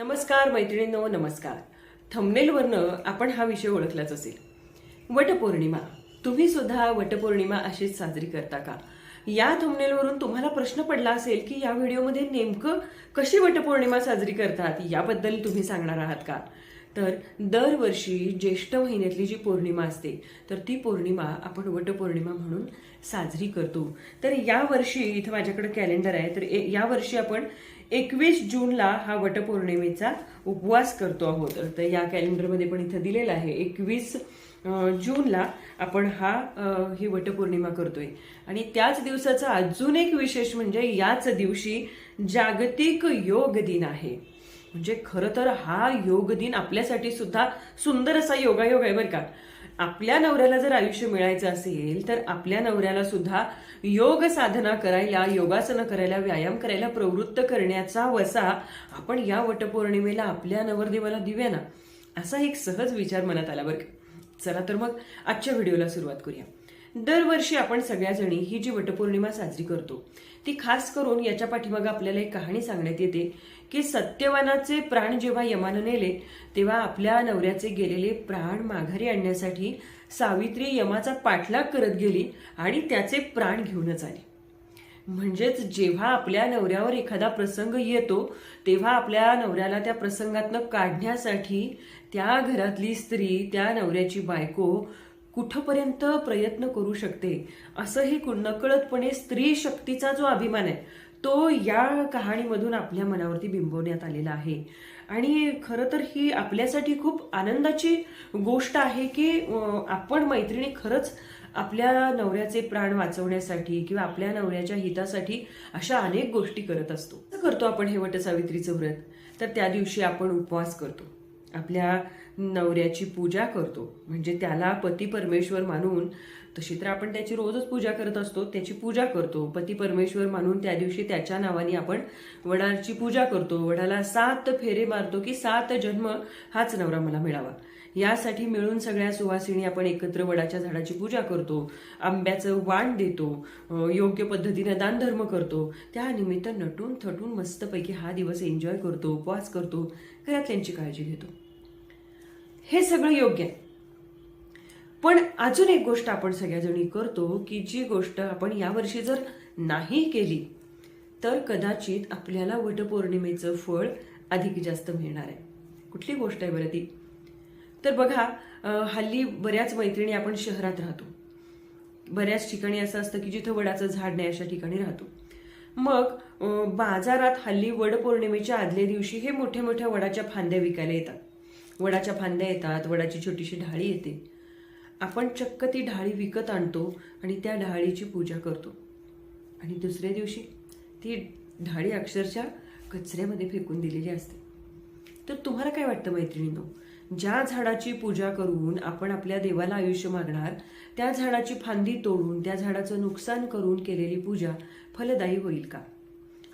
नमस्कार मैत्रिणींनो नमस्कार. थंबनेलवरनं आपण हा विषय ओळखलाच असेल. वटपौर्णिमा. तुम्ही सुद्धा वटपौर्णिमा अशीच साजरी करता का? या थंबनेलवरून तुम्हाला प्रश्न पडला असेल की या व्हिडिओमध्ये नेमकं कशी वटपौर्णिमा साजरी करतात याबद्दल तुम्ही सांगणार आहात का? तर दरवर्षी ज्येष्ठ महिन्यातली जी पौर्णिमा असते तर ती पौर्णिमा आपण वटपौर्णिमा म्हणून साजरी करतो. तर या वर्षी इथं माझ्याकडे कॅलेंडर आहे तर ए- या वर्षी आपण एकवीस जूनला हा वटपौर्णिमेचा उपवास करतो आहोत. तर या कॅलेंडरमध्ये पण इथं दिलेला आहे एकवीस जूनला आपण हा ही वटपौर्णिमा करतोय. आणि त्याच दिवसाचा अजून एक विशेष म्हणजे याच दिवशी जागतिक योग दिन आहे. म्हणजे खरं तर हा योग दिन आपल्यासाठी सुद्धा सुंदर असा योगायोग आहे बरं का. आपल्या नवऱ्याला जर आयुष्य मिळायचं असेल तर आपल्या नवऱ्याला सुद्धा योग साधना करायला योगासनं करायला व्यायाम करायला प्रवृत्त करण्याचा वसा आपण या वटपौर्णिमेला आपल्या नवरदेवाला देऊया ना असा एक सहज विचार मनात आला बरं का. चला तर मग आजच्या व्हिडिओला सुरुवात करूया. दरवर्षी आपण सगळ्याजणी ही जी वटपौर्णिमा साजरी करतो ती खास करून याच्या पाठीमागं आपल्याला एक कहाणी सांगण्यात येते की सत्यवानाचे प्राण जेव्हा यमानं नेले तेव्हा आपल्या नवऱ्याचे गेलेले प्राण माघारी आणण्यासाठी सावित्री यमाचा पाठलाग करत गेली आणि त्याचे प्राण घेऊनच आली. म्हणजेच जेव्हा आपल्या नवऱ्यावर एखादा प्रसंग येतो तेव्हा आपल्या नवऱ्याला त्या प्रसंगातनं काढण्यासाठी त्या घरातली स्त्री त्या नवऱ्याची बायको कुठपर्यंत प्रयत्न करू शकते? असं हे नकळतपणे स्त्री शक्तीचा जो अभिमान आहे तो या कहाणीमधून आपल्या मनावरती बिंबवण्यात आलेला आहे. आणि खरं तर ही आपल्यासाठी खूप आनंदाची गोष्ट आहे की आपण मैत्रिणी खरंच आपल्या नवऱ्याचे प्राण वाचवण्यासाठी किंवा आपल्या नवऱ्याच्या हितासाठी अशा अनेक गोष्टी करत असतो. करतो आपण हे वटसावित्रीचं व्रत. तर त्या दिवशी आपण उपवास करतो. आपल्या नवऱ्याची पूजा करतो. म्हणजे त्याला पती परमेश्वर मानून तशी तर आपण त्याची रोजच पूजा करत असतो त्याची पूजा करतो. पती परमेश्वर मानून त्या दिवशी त्याच्या नावाने आपण वडाची पूजा करतो. वडाला सात फेरे मारतो की सात जन्म हाच नवरा मला मिळावा. यासाठी मिळून सगळ्या सुवासिनी आपण एकत्र वडाच्या झाडाची पूजा करतो आंब्याचं वाण देतो योग्य पद्धतीने दानधर्म करतो. त्यानिमित्त नटून थटून मस्तपैकी हा दिवस एन्जॉय करतो उपवास करतो घरातल्यांची काळजी घेतो. हे सगळं योग्य आहे. पण अजून एक गोष्ट आपण सगळ्याजणी करतो की जी गोष्ट आपण यावर्षी जर नाही केली तर कदाचित आपल्याला वटपौर्णिमेचं फळ अधिक जास्त मिळणार आहे. कुठली गोष्ट आहे बरं ती? तर बघा हल्ली बऱ्याच मैत्रिणी आपण शहरात राहतो. बऱ्याच ठिकाणी असं असतं की जिथं वडाचं झाड नाही अशा ठिकाणी राहतो. मग बाजारात हल्ली वडपौर्णिमेच्या आदल्या दिवशी हे मोठ्या मोठ्या वडाच्या फांद्या विकायला येतात. वडाच्या फांद्या येतात वडाची छोटीशी ढाळी येते. आपण चक्क ती ढाळी विकत आणतो आणि त्या ढाळीची पूजा करतो. आणि दुसऱ्या दिवशी ती ढाळी अक्षरशः कचऱ्यामध्ये फेकून दिलेली असते. तर तुम्हाला काय वाटतं मैत्रिणींनो? ज्या झाडाची पूजा करून आपण आपल्या देवाला आयुष्य मागणार त्या झाडाची फांदी तोडून त्या झाडाचं नुकसान करून केलेली पूजा फलदायी होईल का?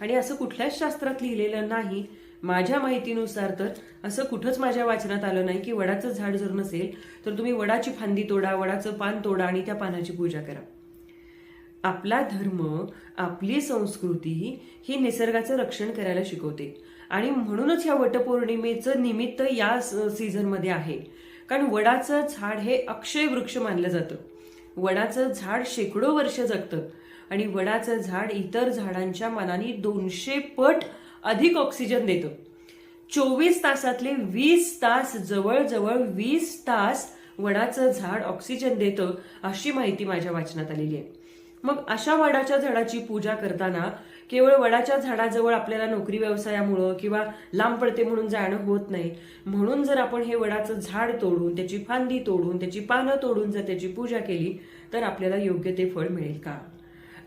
आणि असं कुठल्याच शास्त्रात लिहिलेलं नाही माझ्या माहितीनुसार तर असं कुठंच माझ्या वाचनात आलं नाही की वडाचं झाड जर नसेल तर तुम्ही वडाची फांदी तोडा वडाचं पान तोडा आणि त्या पानाची पूजा करा. आपला धर्म आपली संस्कृती ही निसर्गाचं रक्षण करायला शिकवते. आणि म्हणूनच ह्या वटपौर्णिमेचं निमित्त या सीझनमध्ये आहे. कारण वडाचं झाड हे अक्षय वृक्ष मानलं जातं. वडाचं झाड शेकडो वर्ष जगतं. आणि वडाचं झाड इतर झाडांच्या मानाने दोनशे पट अधिक ऑक्सिजन देतं. चोवीस तासातले वीस तास जवळजवळ वीस तास वडाचं झाड ऑक्सिजन देतं अशी माहिती माझ्या वाचनात आलेली आहे. मग अशा वडाच्या झाडाची पूजा करताना केवळ वडाच्या झाडाजवळ आपल्याला नोकरी व्यवसायामुळं किंवा लांब पडते म्हणून जाणं होत नाही. म्हणून जर आपण हे वडाचं झाड तोडून त्याची फांदी तोडून त्याची पानं तोडून जर त्याची पूजा केली तर आपल्याला योग्य ते फळ मिळेल का?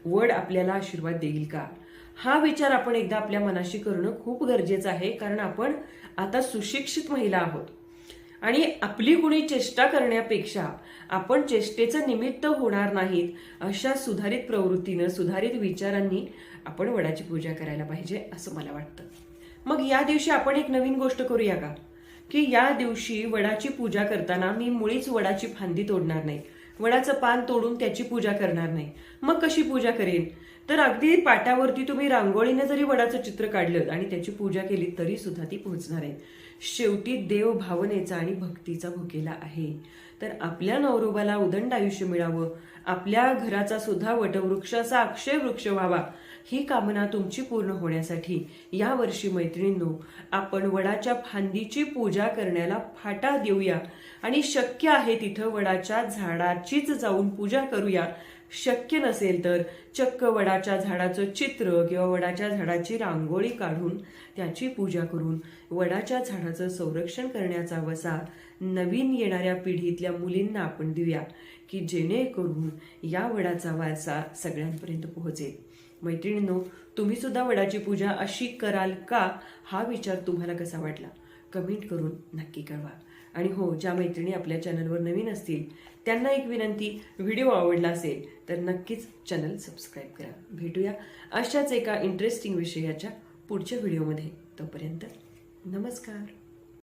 वड आपल्याला आशीर्वाद देईल का? हा विचार आपण एकदा आपल्या मनाशी करणं खूप गरजेचं आहे कारण आपण आता सुशिक्षित महिला आहोत. आणि आपली कुणी चेष्टा करण्यापेक्षा आपण चेष्टेचं निमित्त होणार नाहीत अशा सुधारित प्रवृत्तीनं सुधारित विचारांनी आपण वडाची पूजा करायला पाहिजे असं मला वाटतं. मग या दिवशी आपण एक नवीन गोष्ट करूया का? की या दिवशी वडाची पूजा करताना मी मुळीच वडाची फांदी तोडणार नाही. वडाचं पान तोडून त्याची पूजा करणार नाही. मग कशी पूजा करेन? तर अगदी पाटावरती तुम्ही रांगोळीने जरी वडाचं चित्र काढलं आणि त्याची पूजा केली तरी सुद्धा ती पोहोचणार आहे. शेवटी देव भावनेचा आणि भक्तीचा भुकेला आहे. तर आपल्या नवरोबाला उदंड आयुष्य मिळावं आपल्या घराचा सुद्धा वटवृक्षाचा अक्षय वृक्ष व्हावा ही कामना तुमची पूर्ण होण्यासाठी या वर्षी मैत्रिणींनो आपण वडाच्या फांदीची पूजा करण्याला फाटा देऊया आणि शक्य आहे तिथं वडाच्या झाडाचीच जाऊन पूजा करूया शक्य नसेल तर चक्क वडाच्या झाडाचं चित्र किंवा वडाच्या झाडाची रांगोळी काढून त्याची पूजा करून वडाच्या झाडाचं संरक्षण करण्याचा वसा नवीन येणाऱ्या पिढीतल्या मुलींना आपण देऊया की जेणेकरून या वडाचा वारसा सगळ्यांपर्यंत पोहोचेल. मैत्रिणींनो तुम्ही सुद्धा वडाची पूजा अशी कराल का? हा विचार तुम्हाला कसा वाटला? कमेंट करून नक्की कळवा. आणि हो ज्या मैत्रिणी आपल्या चॅनलवर नवीन असतील त्यांना एक विनंती व्हिडिओ आवडला असेल तर नक्कीच चॅनल सबस्क्राईब करा. भेटूया अशाच एका इंटरेस्टिंग विषयाच्या पुढच्या व्हिडिओमध्ये. तोपर्यंत नमस्कार.